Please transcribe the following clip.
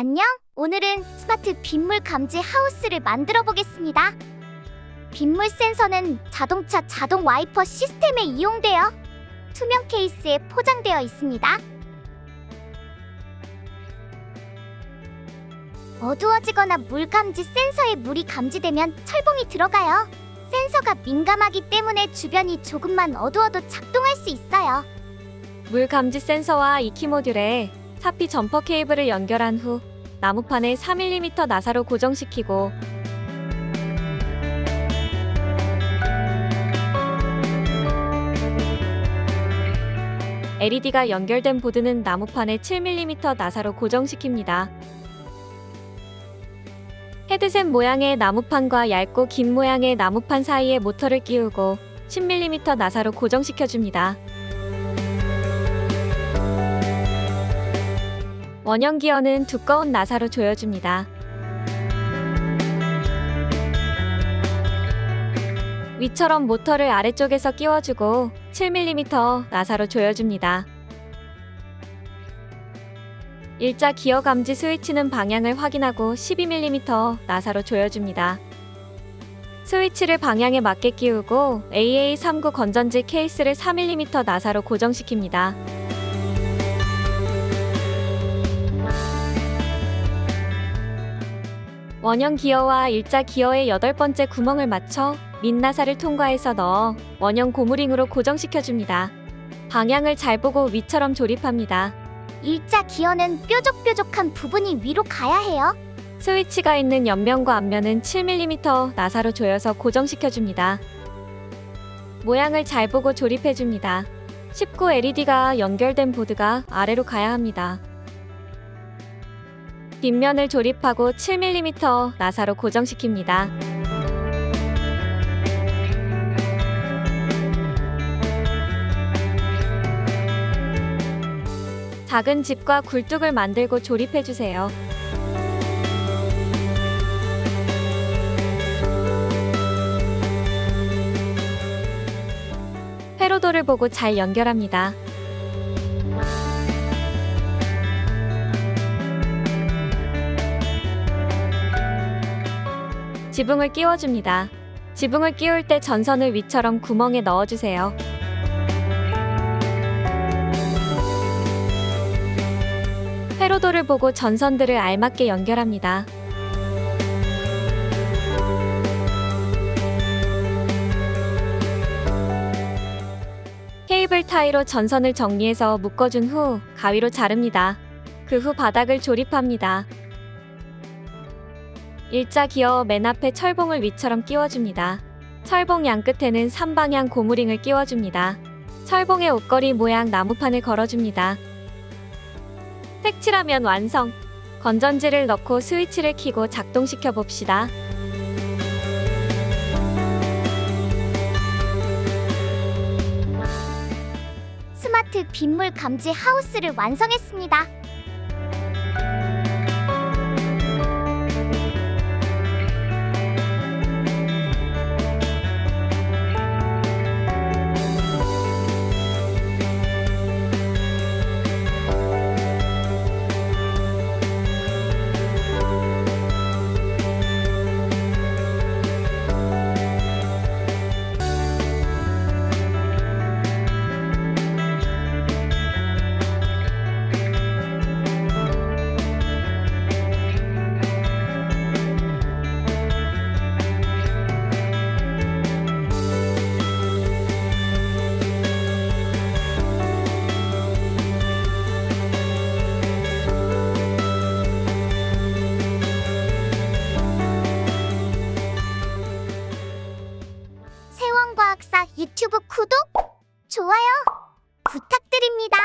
안녕! 오늘은 스마트 빗물 감지 하우스를 만들어 보겠습니다. 빗물 센서는 자동차 자동 와이퍼 시스템에 이용되어 투명 케이스에 포장되어 있습니다. 어두워지거나 물 감지 센서에 물이 감지되면 철봉이 들어가요. 센서가 민감하기 때문에 주변이 조금만 어두워도 작동할 수 있어요. 물 감지 센서와 2키 모듈에 사피 점퍼 케이블을 연결한 후 나무판에 4mm 나사로 고정시키고 LED가 연결된 보드는 나무판에 7mm 나사로 고정시킵니다. 헤드셋 모양의 나무판과 얇고 긴 모양의 나무판 사이에 모터를 끼우고 10mm 나사로 고정시켜줍니다. 원형 기어는 두꺼운 나사로 조여줍니다. 위처럼 모터를 아래쪽에서 끼워주고 7mm 나사로 조여줍니다. 일자 기어 감지 스위치는 방향을 확인하고 12mm 나사로 조여줍니다. 스위치를 방향에 맞게 끼우고 AA39 건전지 케이스를 4mm 나사로 고정시킵니다. 원형 기어와 일자 기어의 여덟 번째 구멍을 맞춰 민나사를 통과해서 넣어 원형 고무링으로 고정시켜줍니다. 방향을 잘 보고 위처럼 조립합니다. 일자 기어는 뾰족뾰족한 부분이 위로 가야 해요. 스위치가 있는 옆면과 앞면은 7mm 나사로 조여서 고정시켜줍니다. 모양을 잘 보고 조립해줍니다. 19 LED가 연결된 보드가 아래로 가야 합니다. 뒷면을 조립하고 7mm 나사로 고정시킵니다. 작은 집과 굴뚝을 만들고 조립해주세요. 회로도를 보고 잘 연결합니다. 지붕을 끼워줍니다. 지붕을 끼울 때 전선을 위처럼 구멍에 넣어주세요. 회로도를 보고 전선들을 알맞게 연결합니다. 케이블 타이로 전선을 정리해서 묶어준 후 가위로 자릅니다. 그 후 바닥을 조립합니다. 일자 기어 맨 앞에 철봉을 위처럼 끼워줍니다. 철봉 양 끝에는 3방향 고무링을 끼워줍니다. 철봉에 옷걸이 모양 나무판을 걸어줍니다. 색칠하면 완성! 건전지를 넣고 스위치를 켜고 작동시켜 봅시다. 스마트 빗물 감지 하우스를 완성했습니다. 유튜브 구독, 좋아요 부탁드립니다.